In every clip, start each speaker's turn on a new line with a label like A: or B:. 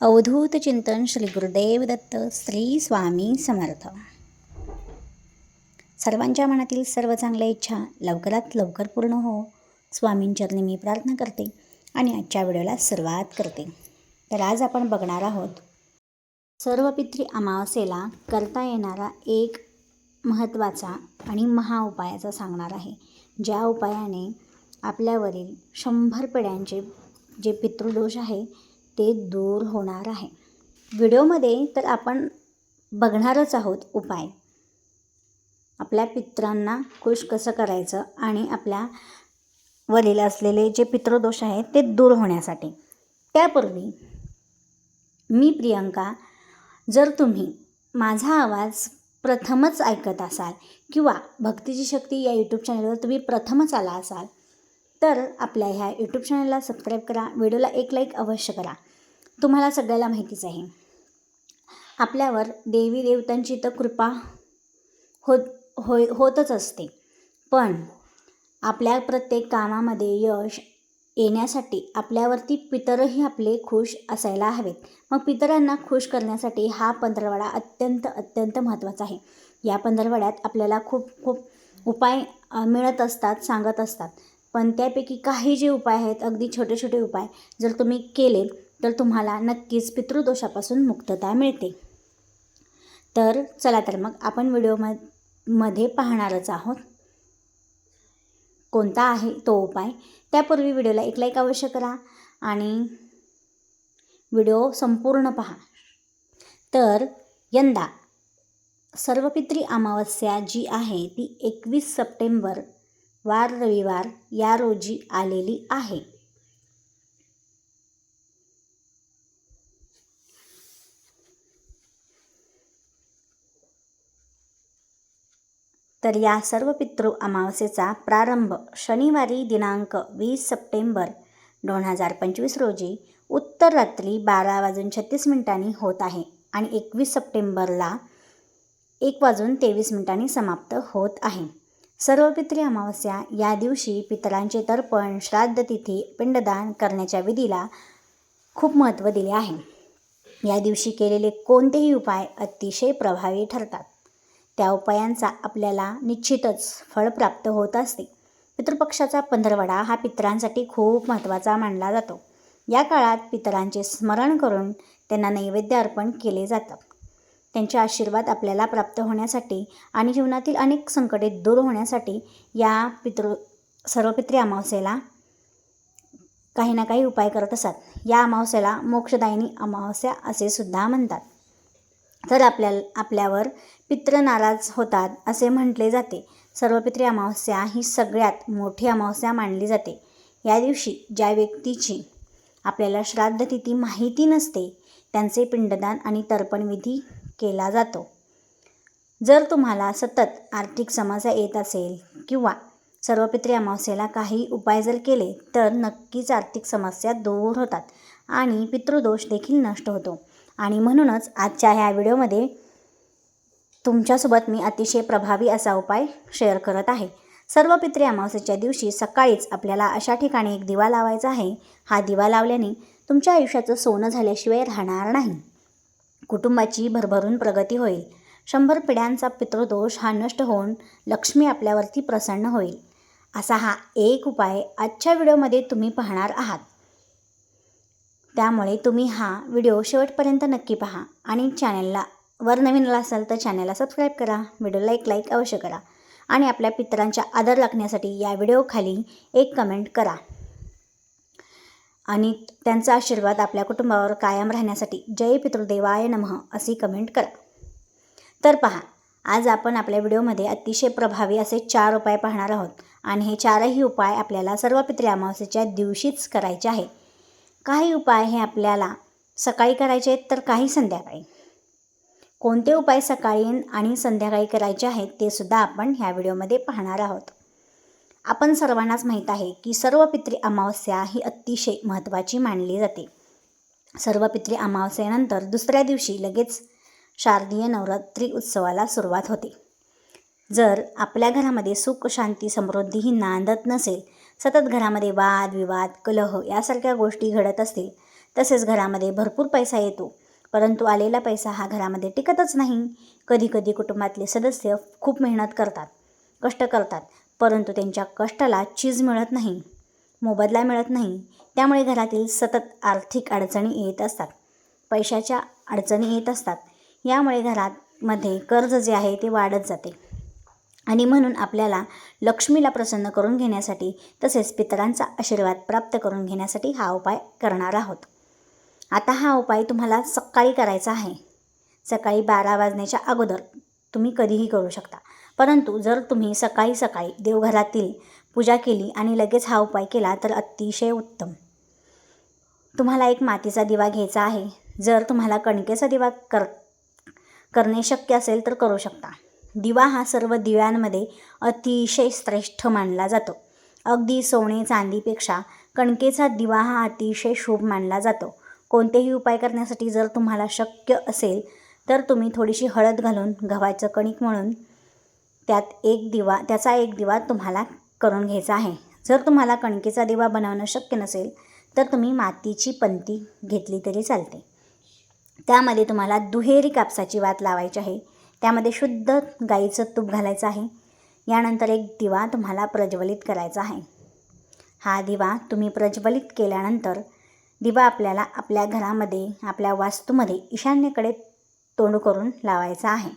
A: अवधूत चिंतन श्री गुरुदेव दत्त श्री स्वामी समर्थ. सर्वांच्या मनातील सर्व चांगल्या इच्छा लवकरात लवकर पूर्ण हो. स्वामींचरणी मी प्रार्थना करते आणि आजच्या व्हिडिओला सुरुवात करते. तर आज आपण बघणार आहोत सर्व पितृ अमावस्येला करता येणारा एक महत्त्वाचा आणि महाउपायाचा सांगणार आहे. ज्या उपायाने आपल्यावरील शंभर पिढ्यांचे जे पितृदोष आहे ते दूर होणार आहे. व्हिडिओमध्ये तर आपण बघणारच आहोत उपाय. आपल्या पित्रांना खुश कसं करायचं आणि आपल्या वरील असलेले जे पितृदोष आहेत ते दूर होण्यासाठी. त्यापूर्वी मी प्रियंका जर तुम्ही माझा आवाज प्रथमच ऐकत असाल किंवा भक्तीची शक्ती या यूट्यूब चॅनलवर तुम्ही प्रथमच आला असाल तर आपल्या ह्या यूट्यूब चॅनलला सबस्क्राईब करा व्हिडिओला एक लाईक अवश्य करा. तुम्हाला सगळ्याला माहितीच आहे. आपल्यावर देवी देवतांची तर कृपा होत होय होतच असते. पण आपल्या प्रत्येक कामामध्ये यश येण्यासाठी आपल्यावरती पितरही आपले खुश असायला हवेत. मग पितरांना खुश करण्यासाठी हा पंधरवडा अत्यंत अत्यंत महत्त्वाचा आहे. या पंधरवड्यात आपल्याला खूप खूप उपाय मिळत असतात सांगत असतात. पण त्यापैकी काही जे उपाय आहेत अगदी छोटे छोटे उपाय जर तुम्ही केले तर तुम्हाला नक्कीच पितृदोषापासून मुक्तता मिळते. तर चला तर मग आपण व्हिडिओ म मध्ये पाहणारच आहोत. कोणता आहे तो उपाय? त्यापूर्वी व्हिडिओला एक लाईक अवश्य करा आणि व्हिडिओ संपूर्ण पहा. तर यंदा सर्वपित्री अमावस्या जी आहे ती एकवीस सप्टेंबर वार रविवार या रोजी आलेली आहे. तर या सर्व पितृ अमावस्येचा प्रारंभ शनिवारी दिनांक वीस सप्टेंबर दोन हजार पंचवीस रोजी उत्तर रात्री बारा वाजून छत्तीस मिनिटांनी होत आहे आणि एकवीस सप्टेंबरला एक वाजून तेवीस मिनिटांनी समाप्त होत आहे. सर्व पितृ अमावस्या या दिवशी पितरांचे तर्पण श्राद्ध तिथी पिंडदान करण्याच्या विधीला खूप महत्त्व दिले आहे. या दिवशी केलेले कोणतेही उपाय अतिशय प्रभावी ठरतात. त्या उपायांचा आपल्याला निश्चितच फळ प्राप्त होत असते. पितृपक्षाचा पंधरवडा हा पितरांसाठी खूप महत्त्वाचा मानला जातो. या काळात पितरांचे स्मरण करून त्यांना नैवेद्य अर्पण केले जातात त्यांचे आशीर्वाद आपल्याला प्राप्त होण्यासाठी आणि जीवनातील अनेक संकटे दूर होण्यासाठी या पितृ सर्वपित्री अमावस्येला काही ना काही उपाय करत असतात. या अमावस्येला मोक्षदायिनी अमावस्या असे सुद्धा म्हणतात. तर आपल्या आपल्यावर पित्र नाराज होतात असे म्हटले जाते. सर्वपित्री अमावस्या ही सगळ्यात मोठी अमावस्या मानली जाते. या दिवशी ज्या व्यक्तीची आपल्याला श्राद्ध तिथी माहिती नसते त्यांचे पिंडदान आणि तर्पणविधी केला जातो. जर तुम्हाला सतत आर्थिक समस्या येत असेल किंवा सर्वपित्री अमावस्येला काही उपाय जर केले तर नक्कीच आर्थिक समस्या दूर होतात आणि पितृदोष देखील नष्ट होतो. आणि म्हणूनच आजच्या ह्या व्हिडिओमध्ये तुमच्यासोबत मी अतिशय प्रभावी असा उपाय शेअर करत आहे. सर्व पित्री अमावस्येच्या दिवशी सकाळीच आपल्याला अशा ठिकाणी एक दिवा लावायचा आहे. हा दिवा लावल्याने तुमच्या आयुष्याचं सोनं झाल्याशिवाय राहणार नाही. कुटुंबाची भरभरून प्रगती होईल. शंभर पिढ्यांचा पितृदोष हा नष्ट होऊन लक्ष्मी आपल्यावरती प्रसन्न होईल. असा हा एक उपाय आजच्या व्हिडिओमध्ये तुम्ही पाहणार आहात. त्यामुळे तुम्ही हा व्हिडिओ शेवटपर्यंत नक्की पहा आणि चॅनलला वर नवीन आला असाल तर चॅनलला सबस्क्राईब करा व्हिडिओला एक लाईक अवश्य करा आणि आपल्या पितरांच्या आदर राखण्यासाठी या व्हिडिओखाली एक कमेंट करा. आणि त्यांचा आशीर्वाद आपल्या कुटुंबावर कायम राहण्यासाठी जय पितृदेवाय नमः अशी कमेंट करा. तर पहा आज आपण आपल्या व्हिडिओमध्ये अतिशय प्रभावी असे चार उपाय पाहणार आहोत आणि हे चारही उपाय आपल्याला सर्व पितृ अमावस्येच्या दिवशीच करायचे आहे. काही उपाय हे आपल्याला सकाळी करायचे आहेत तर काही संध्याकाळी. कोणते उपाय सकाळी आणि संध्याकाळी करायचे आहेत ते सुद्धा आपण ह्या व्हिडिओमध्ये पाहणार आहोत. आपण सर्वांनाच माहीत आहे की सर्व पित्री अमावस्या ही अतिशय महत्त्वाची मानली जाते. सर्व पित्री अमावस्येनंतर दुसऱ्या दिवशी लगेच शारदीय नवरात्री उत्सवाला सुरुवात होते. जर आपल्या घरामध्ये सुख शांती समृद्धी ही नांदत नसेल सतत घरामध्ये वाद विवाद कलह यासारख्या गोष्टी घडत असतील तसेच घरामध्ये भरपूर पैसा येतो परंतु आलेला पैसा हा घरामध्ये टिकतच नाही. कधीकधी कुटुंबातले सदस्य खूप मेहनत करतात कष्ट करतात परंतु त्यांच्या कष्टाला चीज मिळत नाही मोबदला मिळत नाही. त्यामुळे घरातील सतत आर्थिक अडचणी येत असतात. पैशाच्या अडचणी येत असतात. यामुळे घरामध्ये कर्ज जे आहे ते वाढत जाते. आणि म्हणून आपल्याला लक्ष्मीला प्रसन्न करून घेण्यासाठी तसेच पितरांचा आशीर्वाद प्राप्त करून घेण्यासाठी हा उपाय करणार आहोत. आता हा उपाय तुम्हाला सकाळी करायचा आहे. सकाळी बारा वाजण्याच्या अगोदर तुम्ही कधीही करू शकता. परंतु जर तुम्ही सकाळी सकाळी देवघरातील पूजा केली आणि लगेच हा उपाय केला तर अतिशय उत्तम. तुम्हाला एक मातीचा दिवा घ्यायचा आहे. जर तुम्हाला कणकेचा दिवा कर करणे शक्य असेल तर करू शकता. दिवा हा सर्व दिव्यांमध्ये अतिशय श्रेष्ठ मानला जातो. अगदी सोने चांदीपेक्षा कणकेचा दिवा हा अतिशय शुभ मानला जातो. कोणतेही उपाय करण्यासाठी जर तुम्हाला शक्य असेल तर तुम्ही थोडीशी हळद घालून गव्हाचं कणिक म्हणून त्यात एक दिवा त्याचा एक दिवा तुम्हाला करून घ्यायचा आहे. जर तुम्हाला कणकेचा दिवा बनवणं शक्य नसेल तर तुम्ही मातीची पंती घेतली तरी चालते. त्यामध्ये तुम्हाला दुहेरी कापसाची वात लावायची आहे. त्यामध्ये शुद्ध गाईचं तूप घालायचं आहे. यानंतर एक दिवा तुम्हाला प्रज्वलित करायचा आहे. हा दिवा तुम्ही प्रज्वलित केल्यानंतर दिवा आपल्याला आपल्या घरामध्ये आपल्या वास्तूमध्ये ईशान्येकडे तोंड करून लावायचा आहे.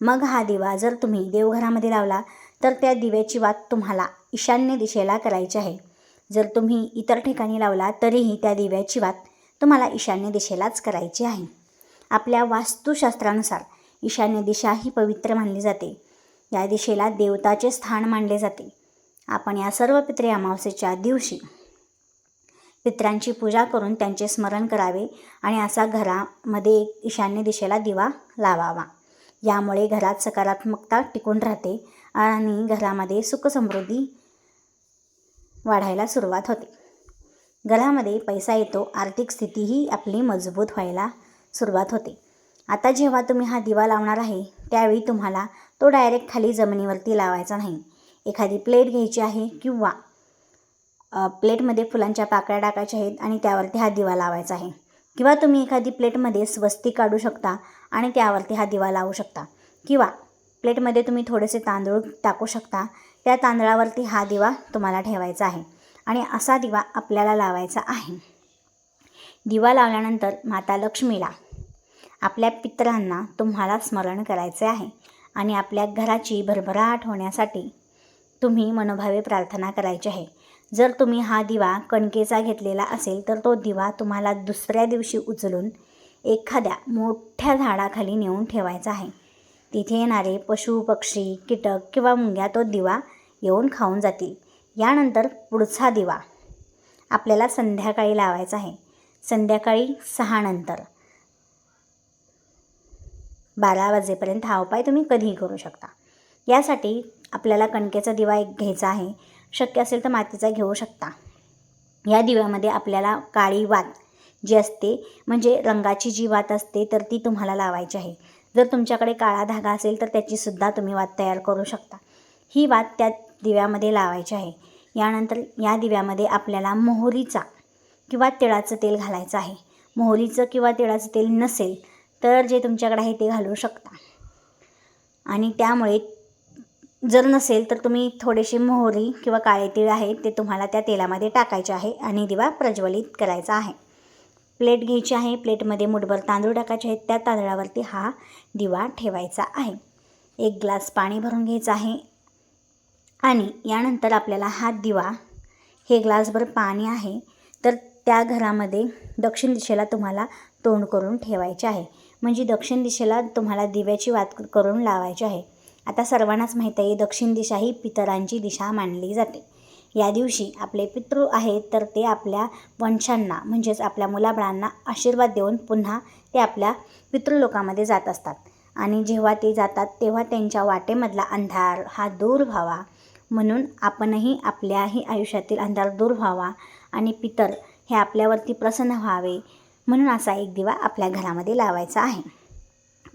A: मग हा दिवा जर तुम्ही देवघरामध्ये लावला तर त्या दिव्याची वात तुम्हाला ईशान्य दिशेला करायची आहे. जर तुम्ही इतर ठिकाणी लावला तरीही त्या दिव्याची वात तुम्हाला ईशान्य दिशेलाच करायची आहे. आपल्या वास्तुशास्त्रानुसार ईशान्य दिशा ही पवित्र मानली जाते. या दिशेला देवताचे स्थान मानले जाते. आपण या सर्व पित्रे अमावस्येच्या दिवशी पित्रांची पूजा करून त्यांचे स्मरण करावे आणि असा घरामध्ये एक ईशान्य दिशेला दिवा लावावा. यामुळे घरात सकारात्मकता टिकून राहते आणि घरामध्ये सुखसमृद्धी वाढायला सुरुवात होते. घरामध्ये पैसा येतो आर्थिक स्थितीही आपली मजबूत व्हायला सुरुवात होते. आता जेव्हा तुम्ही हा दिवा लावणार आहे त्यावेळी तुम्हाला तो डायरेक्ट खाली जमिनीवरती लावायचा नाही. एखादी प्लेट घ्यायची आहे किंवा प्लेटमध्ये फुलांच्या पाकळ्या टाकायच्या आहेत आणि त्यावरती हा दिवा लावायचा आहे. किंवा तुम्ही एखादी प्लेटमध्ये स्वस्ती काढू शकता आणि त्यावरती हा दिवा लावू शकता. किंवा प्लेटमध्ये तुम्ही थोडेसे तांदूळ टाकू शकता त्या तांदळावरती हा दिवा तुम्हाला ठेवायचा आहे आणि असा दिवा आपल्याला लावायचा आहे. दिवा लावल्यानंतर माता लक्ष्मीला आपल्या पितरांना तुम्हाला स्मरण करायचे आहे आणि आपल्या घराची भरभराट होण्यासाठी तुम्ही मनोभावे प्रार्थना करायची आहे. जर तुम्ही हा दिवा कणकेचा घेतलेला असेल तर तो दिवा तुम्हाला दुसऱ्या दिवशी उचलून एखाद्या मोठ्या झाडाखाली नेऊन ठेवायचा आहे. तिथे येणारे पशु पक्षी कीटक किंवा मुंग्या तो दिवा येऊन खाऊन जातील. यानंतर पुढचा दिवा आपल्याला संध्याकाळी लावायचा आहे. संध्याकाळी सहा नंतर. बारा वाजेपर्यंत हा उपाय तुम्ही कधीही करू शकता. यासाठी आपल्याला कणकेचा दिवा एक घ्यायचा आहे. शक्य असेल तर मातीचा घेऊ शकता. या दिव्यामध्ये आपल्याला काळी वात जी असते म्हणजे रंगाची जी वात असते तर ती तुम्हाला लावायची आहे. जर तुमच्याकडे काळा धागा असेल तर त्याचीसुद्धा तुम्ही वात तयार करू शकता. ही वात त्या दिव्यामध्ये लावायची आहे. यानंतर या दिव्यामध्ये आपल्याला मोहरीचा किंवा तिळाचं तेल घालायचं आहे. मोहरीचं किंवा तिळाचं तेल नसेल तर जे तुमच्याकडे आहे ते घालू शकता. आणि त्यामुळे जर नसेल तर तुम्ही थोडेसे मोहरी किंवा काळे तीळ आहे ते तुम्हाला त्या तेलामध्ये टाकायचे आहे आणि दिवा प्रज्वलित करायचा आहे. प्लेट घ्यायची आहे प्लेटमध्ये मुठभर तांदूळ टाकायचे आहेत त्या तांदळावरती हा दिवा ठेवायचा आहे. एक ग्लास पाणी भरून घ्यायचं आहे आणि यानंतर आपल्याला हा दिवा हे ग्लासभर पाणी आहे तर त्या घरामध्ये दक्षिण दिशेला तुम्हाला तोंड करून ठेवायचे आहे. म्हणजे दक्षिण दिशेला तुम्हाला दिव्याची वात करून लावायची आहे. आता सर्वांनाच माहीत आहे दक्षिण दिशा ही पितरांची दिशा मानली जाते. या दिवशी आपले पितृ आहेत तर ते आपल्या वंशांना म्हणजेच आपल्या मुलाबाळांना आशीर्वाद देऊन पुन्हा ते आपल्या पितृलोकामध्ये जात असतात. आणि जेव्हा ते जातात तेव्हा त्यांच्या वाटेमधला अंधार हा दूर व्हावा. म्हणून आपणही आपल्याही आयुष्यातील अंधार दूर व्हावा आणि पितर हे आपल्यावरती प्रसन्न व्हावे म्हणून असा एक दिवा आपल्या घरामध्ये लावायचा आहे.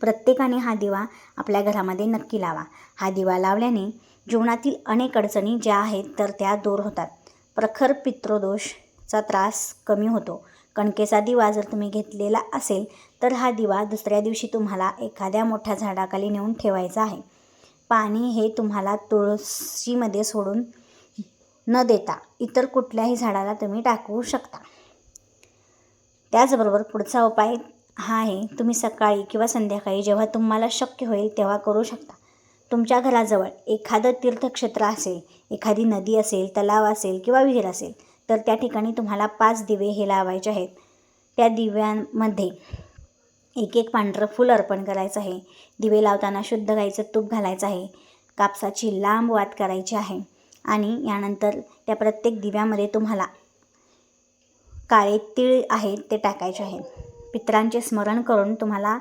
A: प्रत्येकाने हा दिवा आपल्या घरामध्ये नक्की लावा. हा दिवा लावल्याने जीवनातील अनेक अडचणी ज्या आहेत तर त्या दूर होतात. प्रखर पितृदोषचा त्रास कमी होतो. कणकेचा दिवा जर तुम्ही घेतलेला असेल तर हा दिवा दुसऱ्या दिवशी तुम्हाला एखाद्या मोठ्या झाडाखाली नेऊन ठेवायचा आहे. पाणी हे तुम्हाला तुळशीमध्ये सोडून न देता इतर कुठल्याही झाडाला तुम्ही टाकवू शकता. त्याचबरोबर पुढचा उपाय हा आहे तुम्ही सकाळी किंवा संध्याकाळी जेव्हा तुम्हाला शक्य होईल तेव्हा करू शकता. तुमच्या घराजवळ एखादं तीर्थक्षेत्र असेल एखादी नदी असेल तलाव असेल किंवा विहीर असेल तर त्या ठिकाणी तुम्हाला पाच दिवे हे लावायचे आहेत. त्या दिव्यांमध्ये एक एक पांढरं फूल अर्पण करायचं आहे. दिवे लावताना शुद्ध गाईचं तूप घालायचं आहे. कापसाची लांब वात करायची आहे आणि यानंतर त्या प्रत्येक दिव्यामध्ये तुम्हाला काळे तीळ आहेत ते टाकायचे आहेत. पित्रांचे स्मरण करून तुम्हाला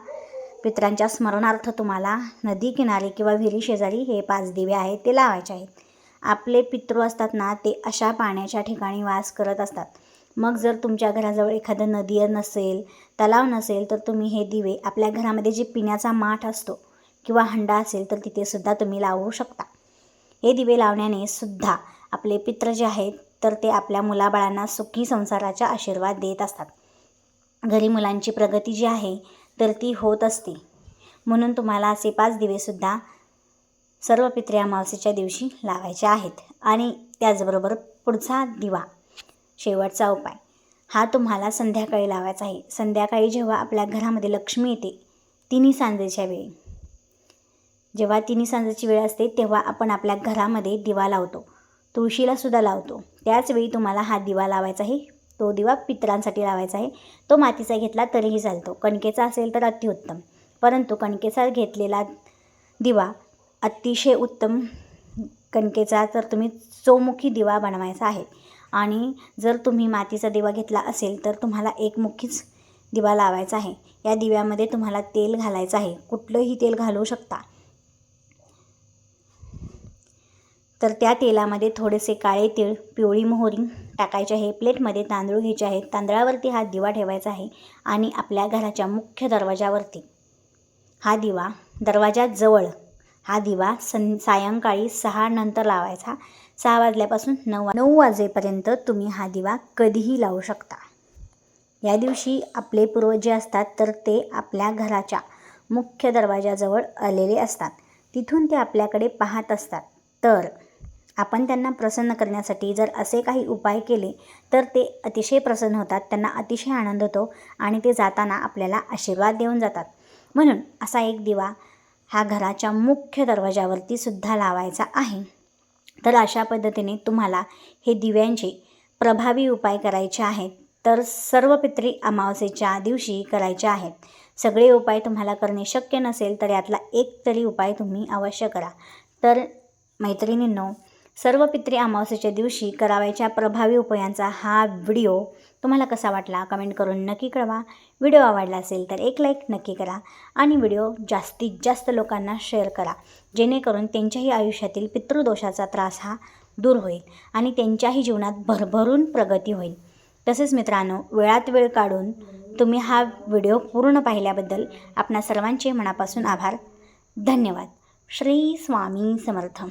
A: पितरांच्या स्मरणार्थ तुम्हाला नदी किनारी किंवा विहिरी शेजारी हे पाच दिवे आहेत ते लावायचे आहेत. आपले पितृ असतात ना ते अशा पाण्याच्या ठिकाणी वास करत असतात. मग जर तुमच्या घराजवळ एखादं नदी नसेल तलाव नसेल तर तुम्ही हे दिवे आपल्या घरामध्ये जे पिण्याचा माठ असतो किंवा हंडा असेल तर तिथेसुद्धा तुम्ही लावू शकता. हे दिवे लावण्याने सुद्धा आपले पित्र जे आहेत तर ते आपल्या मुलाबाळांना सुखी संसाराचा आशीर्वाद देत असतात. घरी मुलांची प्रगती जी आहे तर ती होत असते. म्हणून तुम्हाला असे पाच दिवेसुद्धा सर्व पित्रे अमावस्येच्या दिवशी लावायचे आहेत. आणि त्याचबरोबर पुढचा दिवा शेवटचा उपाय. हा तुम्हाला संध्याकाळी लावायचा आहे. संध्याकाळी जेव्हा आपल्या घरामध्ये लक्ष्मी येते तिन्ही सांजेच्या वेळी. जेव्हा तिन्ही सांजेची वेळ असते तेव्हा आपण आपल्या घरामध्ये दिवा लावतो. तुळशीला सुद्धा लावतो. त्याचवेळी तुम्हाला हा दिवा लावायचा आहे. तो दिवा पितरांसाठी लावायचा आहे. तो मातीचा घेतला तरीही चालतो. कणकेचा असेल तर अतिउत्तम. परंतु कणकेचा घेतलेला दिवा अतिशय उत्तम कणकेचा तर तुम्ही चौमुखी दिवा बनवायचा आहे. आणि जर तुम्ही मातीचा दिवा घेतला असेल तर तुम्हाला एकमुखीच दिवा लावायचा आहे. या दिव्यामध्ये तुम्हाला तेल घालायचं आहे. कुठलंही तेल घालू शकता. तर त्या तेलामध्ये थोडेसे काळे तीळ पिवळी मोहरी टाकायचे आहे. प्लेटमध्ये तांदूळ घ्यायचे आहेत. तांदळावरती हा दिवा ठेवायचा आहे आणि आपल्या घराच्या मुख्य दरवाजावरती. हा दिवा दरवाजाजवळ हा दिवा सं सायंकाळी सहा नंतर लावायचा. सहा वाजल्यापासून नऊ नऊ वाजेपर्यंत तुम्ही हा दिवा कधीही लावू शकता. या दिवशी आपले पूर्वज जे असतात तर ते आपल्या घराच्या मुख्य दरवाजाजवळ आलेले असतात. तिथून ते आपल्याकडे पाहत असतात. तर आपण त्यांना प्रसन्न करण्यासाठी जर असे काही उपाय केले तर ते अतिशय प्रसन्न होतात त्यांना अतिशय आनंद होतो आणि ते जाताना आपल्याला आशीर्वाद देऊन जातात. म्हणून असा एक दिवा हा घराच्या मुख्य दरवाजावरती सुद्धा लावायचा आहे. तर अशा पद्धतीने तुम्हाला हे दिव्यांचे प्रभावी उपाय करायचे आहेत तर सर्व पित्री अमावस्येच्या दिवशी करायचे आहेत. सगळे उपाय तुम्हाला करणे शक्य नसेल तर यातला एक तरी उपाय तुम्ही अवश्य करा. तर मैत्रिणींनो सर्व पित्री अमावस्येच्या दिवशी करावयाच्या प्रभावी उपायांचा हा व्हिडिओ तुम्हाला कसा वाटला कमेंट करून नक्की कळवा. व्हिडिओ आवडला असेल तर एक लाईक नक्की करा आणि व्हिडिओ जास्तीत जास्त लोकांना शेअर करा. जेणेकरून त्यांच्याही आयुष्यातील पितृदोषाचा त्रास हा दूर होईल आणि त्यांच्याही जीवनात भरभरून प्रगती होईल. तसेच मित्रांनो वेळात वेळ काढून तुम्ही हा व्हिडिओ पूर्ण पाहिल्याबद्दल आपणा सर्वांचे मनापासून आभार. धन्यवाद. श्री स्वामी समर्थ.